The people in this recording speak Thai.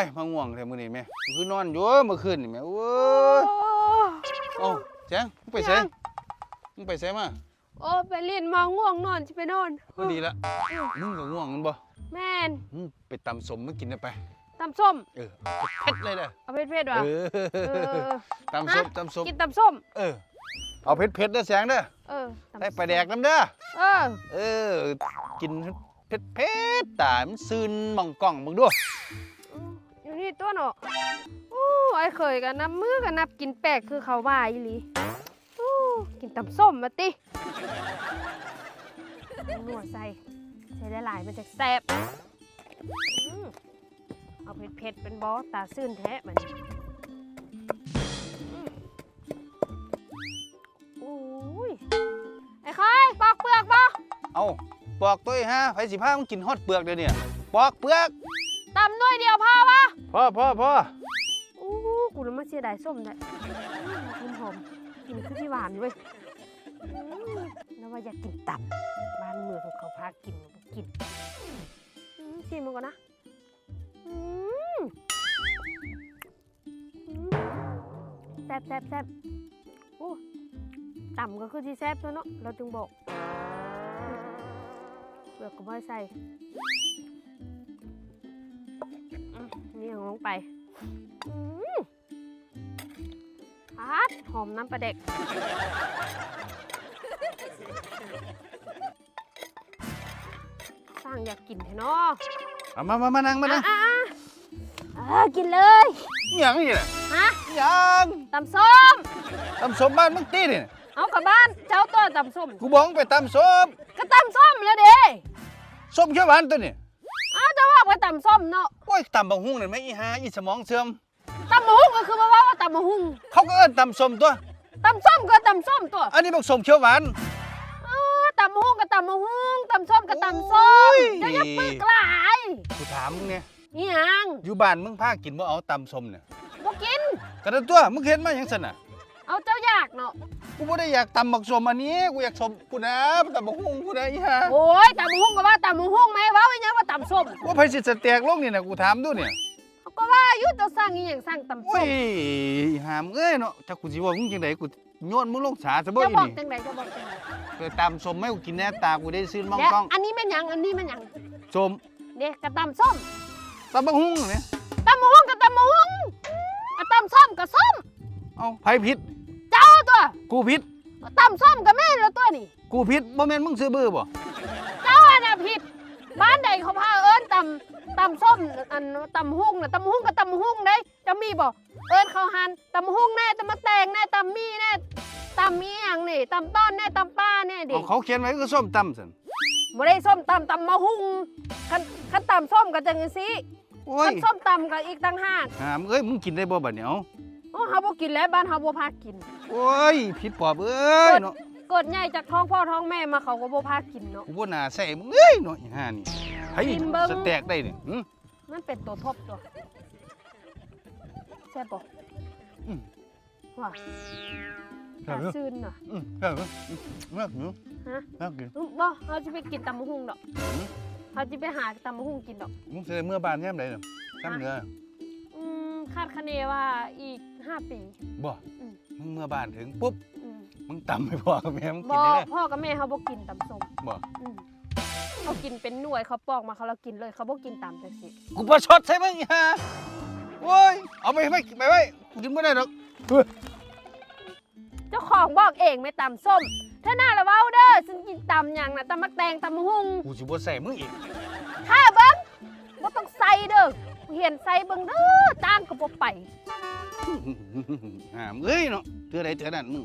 ยมาง่วงแท้มื้อนี้แม่คือนอนอยู่เมื่อคืนนี่แม่โอ้โอ้ยเอ้าแจ้งมึงไปไสมึงไปไสมาโอ้ไปเรียนมาง่วงนอนสิไปนอนก็ดีละมึงก็ง่วงแมันบ่แม่นมึงไปตำสมมากินได้ไปตำส้ม เออเผ็ดเลยเด้อเอาเผ็ดๆว่ะเอเอออตำส้มตำส้มกินตำส้ม เออ เอาเผ็ดเผ็ดๆเด้อแสงเด้อ เออตำได้ไปแดกน้ำเด้อ เออ เออ กินเผ็ดเผ็ดๆตามันซึนมองกล้องมึงด้วยอยู่ นี่ตัวเนาะโอ้ไอ้เคยกันนับมือกันนับกินแปลกคือเขาว่าอีหลีโอ้กินตำส้มมาติหนวดใส่ใส่หลายมันจะแซ่บอืมเอาเผ็ดเป็นบอสตาซื่นแท้มันอืมโอ้ยไอ้คอยปอกเปลือกบ่เอาปอกตัวไอ้ฮะไผสิพามึงกินฮอดเปลือกเดี๋ยวนี้ปอกเปลือก ตำด้วยเดียวพอวะพ่อพ่อพ่ออู้กูรู้มาเสียดายส้มเลยหอมหอมๆกินคือที่หวานเว้ยอืมแล้วว่าอยากกินตับ บ้านเมืองของเขาพากินบ่กินอืมชิมมันก่อนนะอืมอืมแซ่บแซ่บแซ่บโอ้ต่ำก็คือที่แซ่บตัวเนาะเราจึงบอกเปลือกก็ไม่ใส่ ไปอืมอาดหอมน้ำปลาเด็ก สร้างอยากกินแท้เนาะเอามามามานั่งมานั่งอะอะอะอะกินเลยอิหยังนี่น่ะฮะอิหยังตำส้ม ตำสมบ้านมึงตีนี่เอากลับบ้าน เจ้าตัวตำส้ม กูบอกมึงไปตำสมก็ตำส้มแล้วเด้ส้มเขียวหวานตัวนี่อ้า วเจะว่าว่าตำส้มเนาะโอ้ยตำบักหุ่งนี่แม่อีหาอีสมองเสื่อมตำมะฮุ่งก็คือว่าว่าตำมะฮุ่งเขาก็เอิ้นตำสมตัว ตำส้มก็ตำส้มตัวอันนี้บักสมเขียวหวาน อ้าวตำมะฮุ่งก็ตำมะฮุ่งตำส้มก็ตำส้มโอ้ยเจ้าอย่าปึกหลายกูถามมึงเนี่ยนี่ยังอยู่บ้านมึงพากินบ่เอาตำสมเนี่ยบ่กิน กระนั้นตัวมึงเห็นมาหยังซั่นน่ะเอาเจ้าอยากเนาะกูบ่ได้อยากตำบักสมอันนี้กูอยากสมกูนะตำบักหุ่งกูนะอีหาโอ้ยตำมะฮุ่งก็ว่าตำมะฮุ่งไหม มว่าไผสิสแตกลงนี่น่ะกูถามดูเนี่ยเขาก็ว่าอยู่ตัวสร้างอีหยังสร้างตำโอ้ส้ยมหามเอ้ยเนาะถ้ากูสิว่ามึงจังไดกูโยนมึงลงสาซะบ่จะอีบอกนี่จังไดจะบอกจังไดไปตามสมให้กูกินแน่ตากูได้ซื้อมองเดี๋ยวกล้องอันนี้แม่นหยังอันนี้แม่นหยังสมเด็กกระตำส้มตำบักหุ่งเนี่ยตำมะฮุ่งกับตำมะฮุ่งกระตำส้มกับส้มเอ้าไผผิด เจ้าตัวกูผิด ตำส้มกับแม่แล้วตัวนี่กูผิดบ่แม่นมึงซื้อบื้อบ่ บ้านใดเขาพาเอิ้นตำตำส้มอันตำหุ่งน่ะตำหุ่งกับตำหุ่งได้จะมีบ่เอิ้นเขาหันตำหุ่งแน่ตำมะแตงแน่ตำมีแน่ตำมีหยังนี่ตำต้อนแน่ตำป้าแน่ดิเอาเขาเขียนไว้คือส้มตำซั่นบ่ได้ส้มตำตำมะหุ่งคันคันตำส้มก็จังซี่โอ้ยคันส้มตำก็อีกต่างหากหามเอ้ยมึงกินได้บ่บัดเนี่ยเอ้าโอ้เฮาบ่กินแล้วบ้านเฮาบ่พากิน โอ้ยผิดปอบเอ้ยเนาะ เกิดใหญ่จากท้องพ่อท้องแม่มาเขาก็บ่พากินเนาะกูบ่น่าใส่มึงเอ้ยเนาะอีห่านี่ไผกินเบิ่งสแตกได้นี่หึมันเป็นตัวทบตัวแซ่บบ่อืมว่าครับตาซื่นน่ะอืมครับอืมมากอยู่ฮะมากอยู่อืมบ่เราจะไปกินตำมะฮุ่งดอกหืมเราจะไปหาตำมะฮุ่งกินดอกมึงสิได้เมื่อบ้านยามใดน่ะซ้ำเหนืออืมคาดคะเนว่าอีก5ปีบ่อืมมึงเมื่อบ้านถึงปุ๊บอื มมึงตำให้พ่อกับแม่มึงบ่กินได้เลยพ่อกับแม่เขาบ่กินตำส้มบ่อืมเขากินเป็นหน่วยเขาปอกมาเขาเรากินเลยเขาบ่กินตำจังซี่กูประชดใช่มึงอีห่าโอ้ยเอาไปไปไปไว้กูกินบ่ได้ดอกเฮ้ยเจ้าของบอกเองไม่ตำส้มถ้าหน้าละเว้าเด้อฉันกินตำหยังน่ะตำมักแตงตำมะฮุ่งกูสิบ่ใส่มึงอีกถ้าเบิ่งบ่ต้องใส่เด้อเห็นใส่เบิ่งเด้อจ้างก็บ่ไป หามเอ้ยเนาะเทื่อใดเทื่อนั้นมึง